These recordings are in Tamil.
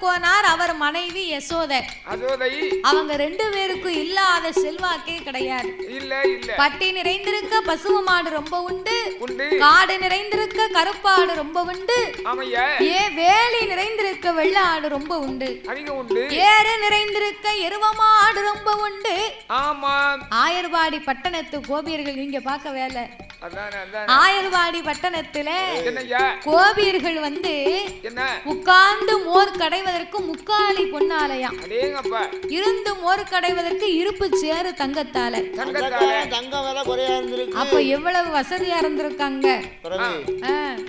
கோனார் அவர் மனைவி யசோதை. அவங்க ரெண்டு பேருக்கும் இல்லாத செல்வாக்கே கிடையாது. இல்ல இல்ல. பட்டி நிறைந்திருக்க பசுவு மாடு ரொம்ப உண்டு. காடு நிறைந்திருக்க கருப்பாடு ரொம்ப உண்டு. ஏ வேலி நிறைந்திருக்க வெள்ளாடு ரொம்ப உண்டு. ஏறு நிறைந்திருக்க எருவமாடு ரொம்ப உண்டு. ஆமா. ஆயர்வாடி பட்டணத்து கோபியர்கள் நீங்க பார்க்க வேலை. ஆயர்வாடி பட்டணத்துல கோபியர்கள் வந்து உட்கார்ந்து மோர் கடைவதற்கு முக்காலி பொன்னாலயம். இருந்து மோர் கடைவதற்கு இருப்பு சேரு தங்கத்தால. தங்கம் விலை குறையா இருந்திருக்கு. அப்ப எவ்வளவு வசதியா இருந்திருக்காங்க?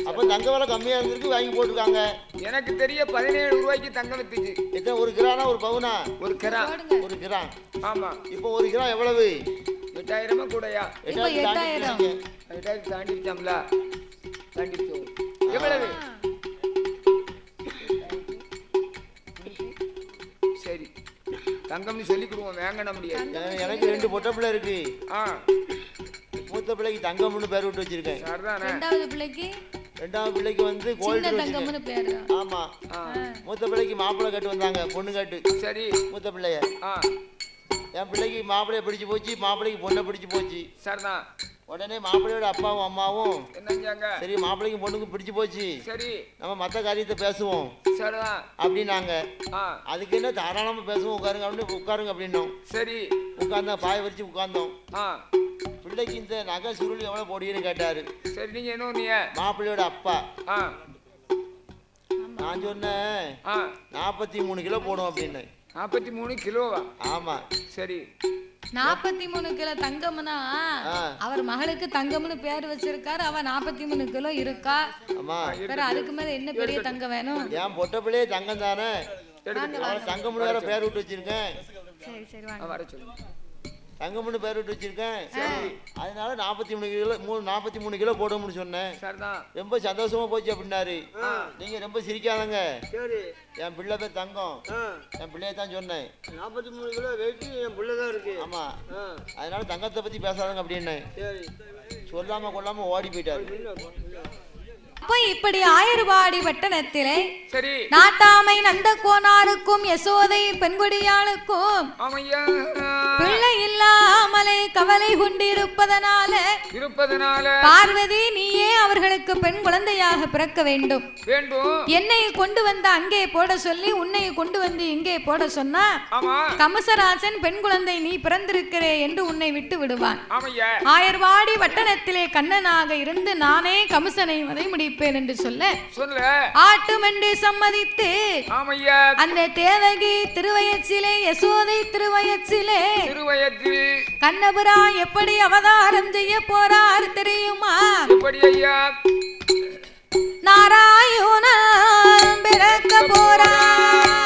அப்ப தங்க விலை கம்மியா இருந்திருக்கு வாங்கி போட்டுருக்காங்க. எனக்கு தெரிய பதினேழு ரூபாய்க்கு தங்கம் வித்துச்சு. ஒரு கிரானா ஒரு பவுனா? ஒரு கிரா. ஒரு கிராம் ஆமா. இப்போ ஒரு கிராம் எவ்வளவு? எட்டாயிரமா கூடயா? எட்டாயிரம். எட்டாயிரத்து தாண்டிடுச்சாம்ல தாண்டிடுச்சோம் எவ்வளவு? தங்கம்னு சொல்லி கொடுவோம் வேங்கன முடியாது எனக்கு- ரெண்டு பொட்டை பிள்ளை இருக்கு. ஆ. மூத்த பிள்ளைக்கு தங்கம்னு பேர் விட்டு வச்சிருக்கேன். சரிதானே? ரெண்டாவது பிள்ளைக்கு? ரெண்டாவது பிள்ளைக்கு வந்து சின்ன கோல்டு தங்கம்னு பேரு ஆமா. ஆ. மூத்த பிள்ளைக்கு மாப்பிள்ளை கட்டு வந்தாங்க பொண்ணு கட்டு. சரி. மூத்த பிள்ளைய. ஆ. என் பிள்ளைக்கு மாப்பிள்ளைய பிடிச்சு போச்சு மாப்பிள்ளைக்கு பொண்ணை பிடிச்சு போச்சு. சரிதான் உடனே மாப்பிள்ளையோட அப்பாவும் அம்மாவும் என்னஞ்சாங்க சரி மாப்பிள்ளைக்கும் பொண்ணுக்கும் பிடிச்சு போச்சு. சரி. நம்ம மற்ற காரியத்தை பேசுவோம். சரிதான் அப்படின்னாங்க. ஆ. அதுக்கு என்ன தாராளமாக பேசுவோம் உட்காருங்க அப்படின்னு உட்காருங்க அப்படின்னோம். சரி. உட்கார்ந்தோம் பாய வச்சு உட்கார்ந்தோம். ஆ. பிள்ளைக்கு இந்த நகை சுருள் எவ்வளோ போடுவீன்னு கேட்டாரு. சரி நீங்க என்ன நீ மாப்பிள்ளையோட அப்பா. ஆ. நான் சொன்னேன் ஆ. நாற்பத்தி மூணு கிலோ போடும் அப்படின்னு. நாற்பத்தி மூணு கிலோவா? ஆமாம் சரி. நாற்பத்தி மூணு கிலோ தங்கம்னா. அவர் மகளுக்கு தங்கம்னு பேர் வச்சிருக்காரு அவ நாற்பத்தி மூணு கிலோ இருக்கா? வேற அதுக்கு மேல என்ன பெரிய தங்கம் வேணும்? என் பொட்ட பிள்ளையே தங்கம் தானே தங்கம்னு வேற பேர் விட்டு வச்சிருக்கேன். சரி சரி வர சொல்லு. தங்கம்னு பேர் விட்டு வச்சிருக்கேன் அதனால நாற்பத்தி மூணு கிலோ மூணு நாற்பத்தி மூணு கிலோ போடும்னு சொன்னேன். சரிதான். ரொம்ப சந்தோஷமா போச்சு அப்படின்னாரு. நீங்க ரொம்ப சிரிக்காதங்க. சரி. என் பிள்ளை பேர் தங்கம். என் பிள்ளைய தான் சொன்னேன். நாற்பத்தி மூணு கிலோ வெயிட் என் புள்ள தான் இருக்கு. ஆமா. ஆ. அதனால தங்கத்தை பத்தி பேசாதங்க அப்படின்னு. சரி. சொல்லாம கொள்ளாம ஓடி போயிட்டாரு. அப்ப இப்படி ஆயர்வாடி பட்டணத்திலே சரி. நாட்டாமை நந்த கோனாருக்கும் யசோதை பெண்குடியாளுக்கும் பிள்ளை இல்லாமலே கவலை கொண்டிருப்பதனால இருப்பதனால பார்வதி நீயே அவர்களுக்கு பெண் குழந்தையாக பிறக்க வேண்டும். என்னை கொண்டு வந்து அங்கே போட சொல்லி உன்னை கொண்டு வந்து இங்கே போட சொன்னா ஆமா. கமசராஜன் பெண் குழந்தை நீ பிறந்திருக்கிறே என்று உன்னை விட்டு விடுவான். ஆயர்வாடி வட்டணத்திலே கண்ணனாக இருந்து நானே கமிசனை வதை முடிப்பேன் என்று சொல்ல சொல்ல. ஆட்டுமென்று சம்மதித்து அந்த தேவகி திருவயச்சிலே யசோதை திருவயச்சிலே திருவயத்தில் கண்ணபுரா எப்படி அவதாரம் செய்ய போறார் தெரியுமா? எப்படி ஐயா? நாராயணன் பிறக்க போறார்.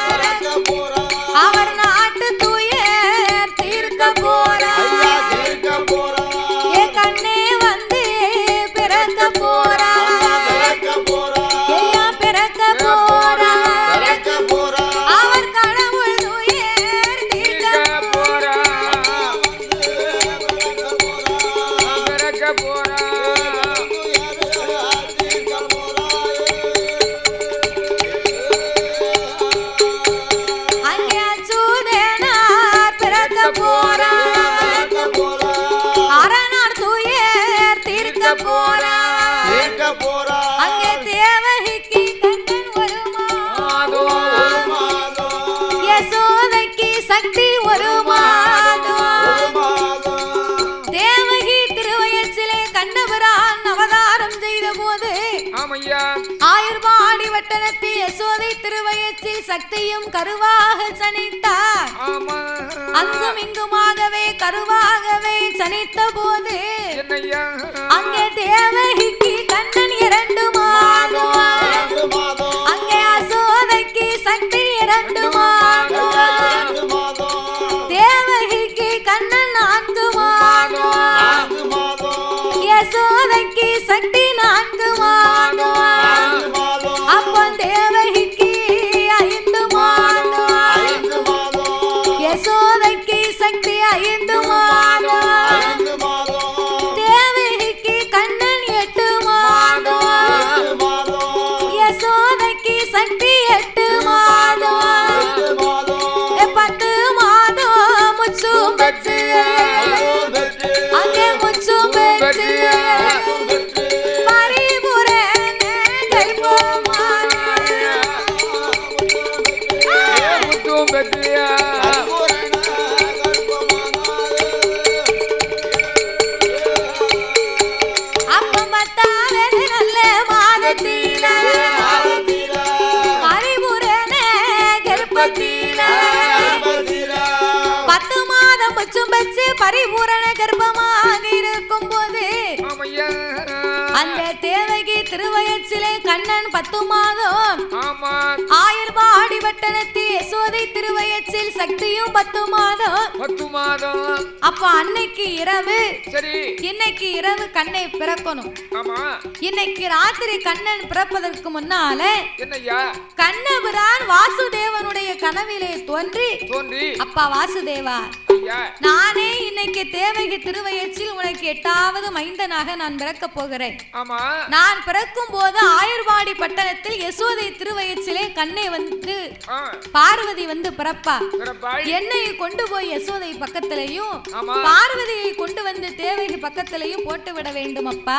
வட்டணத்தில் யசோதை திருவயத்தில் சக்தியும் கருவாக சனித்தார். அங்கும் இங்குமாகவே கருவாகவே சனித்த போது அங்கே தேவகிக்கு கண்ணன் இரண்டு மாதம் ரெண்டு மாதம். அங்கே அசோதைக்கு சக்தி இரண்டு மாதம் அந்த தேவகி திருவயச்சிலே கண்ணன் பத்து மாதம் ஆமா. ஆயிரபாடி வட்டணத்தில் யசோதை திருவயச்சில் சக்தியும் பத்து மாதம் பத்து மாதம் அப்ப அன்னைக்கு இரவு சரி. இன்னைக்கு இரவு கண்ணை பிறக்கணும். இன்னைக்கு ராத்திரி கண்ணன் பிறப்பதற்கு முன்னால கண்ணபிரான் வாசுதேவனுடைய கனவிலே தோன்றி தோன்றி. அப்பா வாசுதேவா நானே இன்னைக்கு தேவகி திருவயச்சில் உனக்கு எட்டாவது மைந்தனாக நான் பிறக்கப் போகிறேன். ஆமா. நான் பிறக்கும் போது ஆயுர்வாடி பட்டணத்தில் யசோதை திருவயச்சிலே கண்ணை வந்து பார்வதி வந்து பிறப்பா. என்னை கொண்டு போய் யசோதை பக்கத்திலையும் பார்வதியை கொண்டு வந்து தேவகி பக்கத்திலையும் போட்டு விட வேண்டும் அப்பா.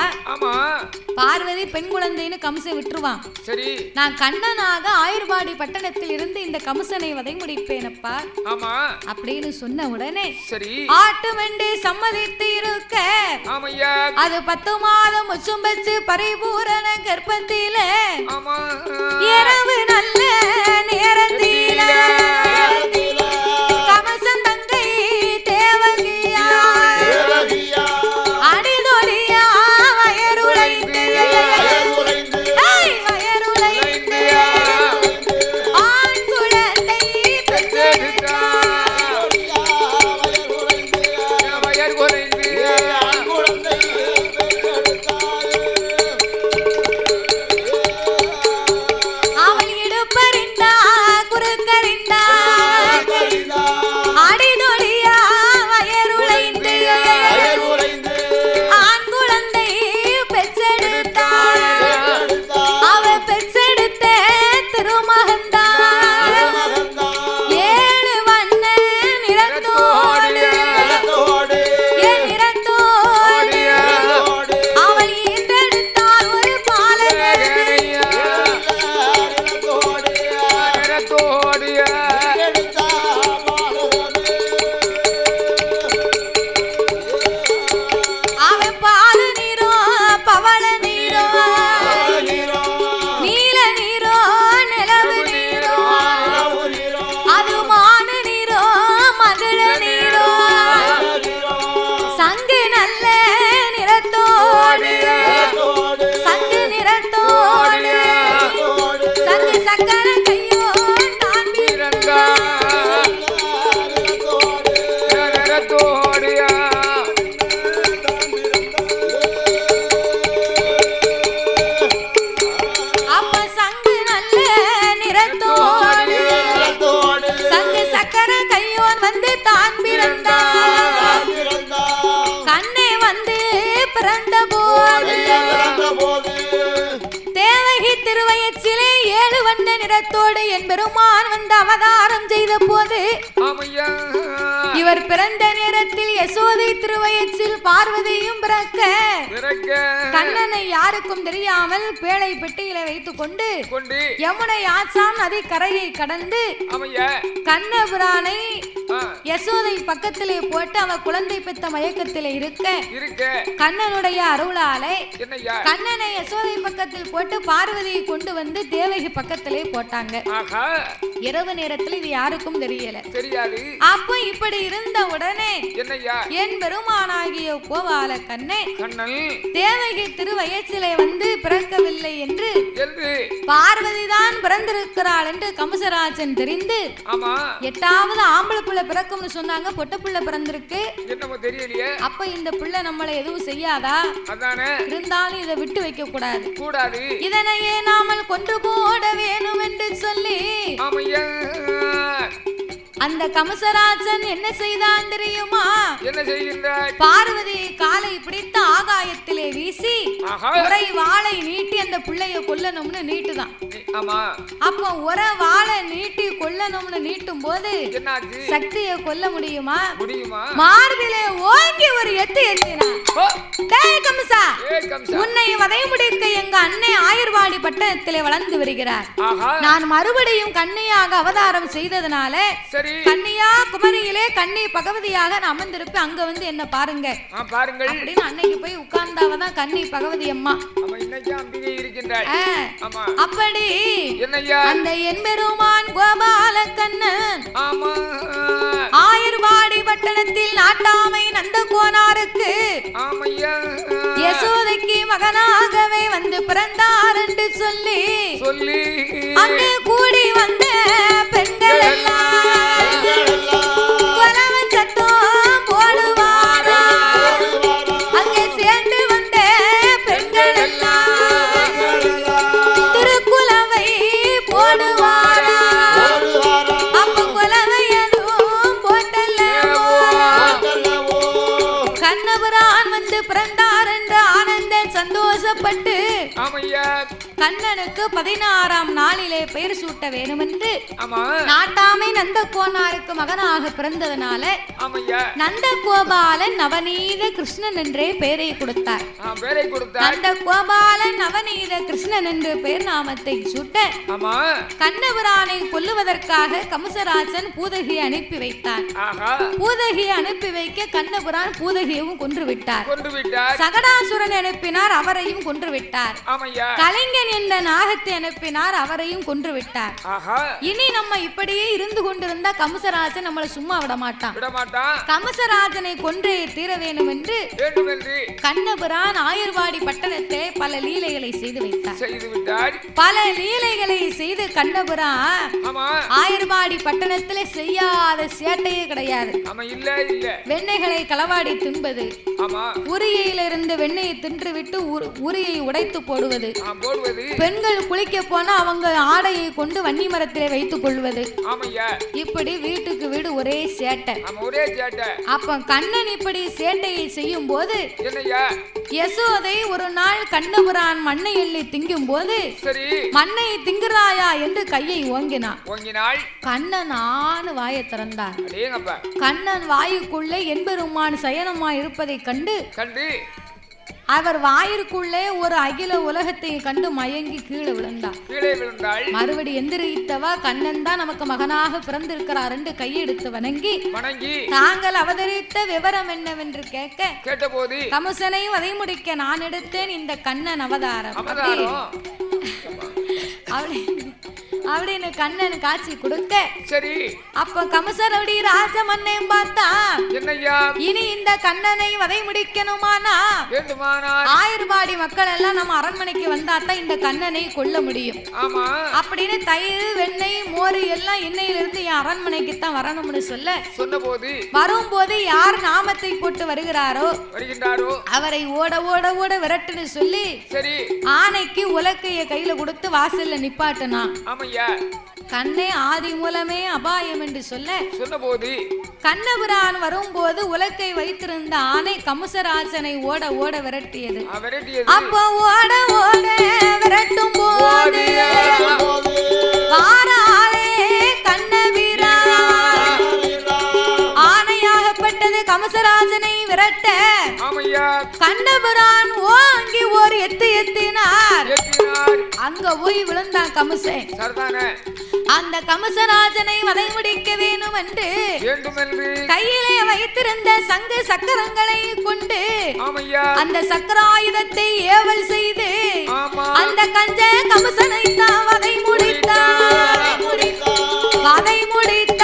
பார்வதி பெண் குழந்தைன்னு கம்சன் விட்டுருவான். சரி. நான் கண்ணனாக ஆயுர்வாடி பட்டணத்தில் இருந்து இந்த கம்சனை வதை முடிப்பேன் அப்பா. ஆமா. அப்படின்னு சொன்ன உடனே சரி. ஆட்டு வெண்டி சம்மதித்து இருக்க. ஆமையா. அது பத்து மாதம் உச்சும் வச்சு பரிபூரண கர்ப்பத்தில. ஆமா. இரவு நல்ல நேரத்தில பெருமான் வந்து அவதாரம் செய்த போது இவர் பிறந்த நேரத்தில் யசோதை திருவயச்சில் பார்வதியும் பிறக்க கண்ணனை யாருக்கும் தெரியாமல் பேழை பெட்டியில வைத்துக் கொண்டு யமுனை ஆசான் நதி கரையை கடந்து கண்ணபுரானை யசோதை பக்கத்திலே போட்டு அவ குழந்தை பெத்த மயக்கத்திலே இருக்க. கண்ணனுடைய அருளாலே கண்ணனை யசோதை பக்கத்தில் போட்டு பார்வதியை கொண்டு வந்து தேவகி பக்கத்திலே போட்டாங்க. இரவு நேரத்தில் இது யாருக்கும் தெரியல. தெரியாது. அப்போ இப்படி இருந்த உடனே என் பெருமானாகிய கோபால கண்ணே கண்ணன். தேவகி திருவயச்சிலே வந்து பிறக்கவில்லை என்று என்று பார்வதி தான் பிறந்திருக்கிறாள் என்று கம்சராஜன் தெரிந்து எட்டாவது ஆம்பளை பிள்ளை பிறக்கும்னு சொன்னாங்க பொட்ட பிள்ளை பிறந்திருக்கு. என்னமோ தெரியலையே. அப்ப இந்த பிள்ளை நம்மளை எதுவும் செய்யாதா? அதானே. இருந்தாலும் இதை விட்டு வைக்க கூடாது. கூடாது. இதனையே நாமல் கொண்டு போட வேணும் என்று சொல்லி ஆமையா. அந்த கமசராஜன் என்ன செய்தான் தெரியுமா? என்ன செய்கின்றாய்? பார்வதி காலை பிடித்து ஆகாயத்திலே வீசி உரை வாளை நீட்டி அந்த பிள்ளைய கொல்லணும்னு நீட்டுதான். ஆமா. அப்ப உர வாளை நீட்டி கொல்லணும்னு நீட்டும் போது சக்தியை கொல்ல முடியுமா? முடியுமா? மார்பிலே ஓங்கி ஒரு எத்து எத்தினான். ஓ, டேய் கம்சா உன்னை வதை முடிக்க எங்க அன்னை ஆயுர்வாடி பட்டணத்திலே வளர்ந்து வருகிறார். நான் மறுபடியும் கன்னியாக அவதாரம் செய்ததுனால சரி கன்னியா குமரியிலே கன்னி பகவதியாக நான் அமர்ந்திருப்பேன். அங்க வந்து என்ன பாருங்க. ஆ பாருங்கள். அப்படின்னு அன்னைக்கு போய் உட்கார்ந்தாவதான் கன்னி பகவதி அம்மா. அப்படி அந்த எம்பெருமான் கோபால கண்ணன் ஆயுர்வாடி பட்டணத்தில் நாட்டாமை நந்த கோனாருக்கு யசோதைக்கு மகனாகவே வந்து பிறந்தார் என்று சொல்லி சொல்லி. அங்கு கூடி வந்த ஆமையா. கண்ணனுக்கு பதினாறாம் நாளிலே பெயர் சூட்ட வேண்டுமென்று நாட்டாமை நந்த கோனாருக்கு மகனாக பிறந்ததனால நந்த கோபாலன் நவநீத கிருஷ்ணன் என்றே பெயரை கொடுத்தார். நந்த கோபாலன் நவநீத கிருஷ்ணன் என்று பெயர் நாமத்தை சூட்ட கண்ணபுரானை கொல்லுவதற்காக கம்சராஜன் பூதகியை அனுப்பி வைத்தார். ஆஹா. பூதகியை அனுப்பி வைக்க கண்ணபுரான் பூதகியவும் கொன்று விட்டார். கொண்டு விட்டார். சகடாசுரன் அனுப்பினார் அவரையும் கொன்று விட்டார் கலைஞன் என்ற நாகத்தை அனுப்பினார் அவரையும் கொன்று விட்டார் இனி நம்ம இப்படியே இருந்து கொண்டிருந்தா கம்சராஜன் நம்மளை சும்மா விட மாட்டான். கம்சராஜனை கொன்றே தீர வேண்டும் என்று கண்ணபுரான் ஆயுர்வாடி பட்டணத்திலே பல லீலைகளை செய்து வைத்தார். பல லீலைகளை செய்து கண்ணபுரான் ஆயுர்வாடி பட்டணத்திலே செய்யாத சேட்டையே கிடையாது. வெண்ணெய்களை களவாடி தின்பது. ஆமா. உரியிலிருந்து வெண்ணெயை தின்றுவிட்டு உரு- உரியை உடைத்து போடுவது. பெண்கள் குளிக்க போனா அவங்க ஆடையை கொண்டு வன்னி மரத்திலே வைத்துக் கொள்வது. இப்படி வீட்டுக்கு வீடு ஒரே சேட்டை. அப்ப கண்ணன் இப்படி சேட்டையை செய்யும் போது யசோதை ஒரு நாள் கண்ணபுரான் மண்ணை எள்ளி திங்கும் போது மண்ணை திங்குறாயா என்று கையை ஓங்கினான். கண்ணன் ஆணு வாயை திறந்தார் கண்ணன் வாயுக்குள்ளே என்பெருமான் சயனமாய் இருப்பதைக் கண்டு. அவர் வாயிற்குள்ளே ஒரு அகில உலகத்தை கண்டு மயங்கி கீழே விழுந்தார் கீழே விழுந்தாள். மறுபடி எந்திரித்தவா? கண்ணன் தான் நமக்கு மகனாக பிறந்திருக்கிறார் என்று கையெடுத்து வணங்கி வணங்கி. தாங்கள் அவதரித்த விவரம் என்னவென்று கேட்க கேட்டபோது கமுசனை வதை முடிக்க நான் எடுத்தேன் இந்த கண்ணன் அவதாரம். அப்படி. அப்படின்னு கண்ணன் காட்சி கொடுக்க. சரி. அப்ப கமசர் அப்படி ராஜமன்னையும் பார்த்தா என்னய்யா? இனி இந்த கண்ணனை வதை முடிக்கணுமானா? ஆயிரபாடி மக்கள் எல்லாம் நம்ம அரண்மனைக்கு வந்தாதான் இந்த கண்ணனை கொல்ல முடியும். ஆமா. அப்படின்னு தயிர் வெண்ணெய் மோர் எல்லாம் இன்னையிலிருந்து என் அரண்மனைக்கு தான் வரணும்னு சொல்ல. சொன்னபோது? வரும்போது யார் நாமத்தை போட்டு வருகிறாரோ வருகின்றாரோ? அவரை ஓட ஓட ஓட விரட்டுன்னு சொல்லி சரி. ஆனைக்கு உலக்கைய கையில கொடுத்து வாசல்ல நிப்பாட்டுனா ஆமையா? கண்ணே ஆதி மூலமே அபாயம் என்று சொல்ல. சொன்னபோது? கண்ணபுரான் வரும்போது உலக்கை வைத்திருந்த ஆனை கமுசராசனை ஓட ஓட விரட்டியது. அப்போ ஓட ஓட விரட்டும் போது வாராளே கண்ணபிரா ஆனையாகப்பட்டது கமசராஜனை விரட்ட. கண்ணபுரான் ஓங்கி ஒரு எத்து எத்தினார். அங்க போய் விழுந்தான் கமுசன். அந்த கமசராஜனை வதை முடிக்க வேணும் என்று கையிலே வைத்திருந்த சங்கு சக்கரங்களை கொண்டு அந்த சக்கராயுதத்தை ஏவல் செய்து அந்த கஞ்ச கமசனை தான் வதை முடித்தார். வதை முடித்தார்.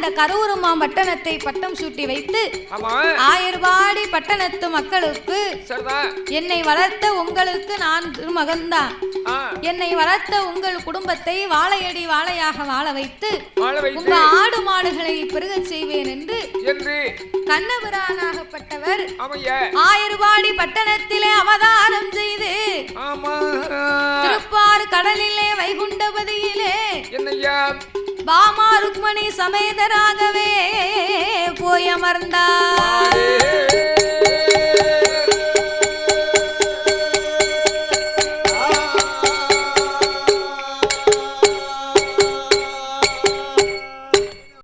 அந்த கரூருமா பட்டணத்தை பட்டம் சூட்டி வைத்து ஆமா. ஆயர்வாடி பட்டணத்து மக்களுக்கு என்னை வளர்த்த உங்களுக்கு நான் மகன்தான். என்னை வளர்த்த உங்கள் குடும்பத்தை வாழையடி வாழையாக வாழ வைத்து உங்க ஆடு மாடுகளை பெருகச் செய்வேன் என்று கண்ணபிரானாகப்பட்டவர் ஆயர்வாடி பட்டணத்திலே அவதாரம் செய்து திருப்பாறு கடலிலே வைகுண்டபதியிலே பாமா ருக்மணி சமேதராகவே போய் அமர்ந்தார்.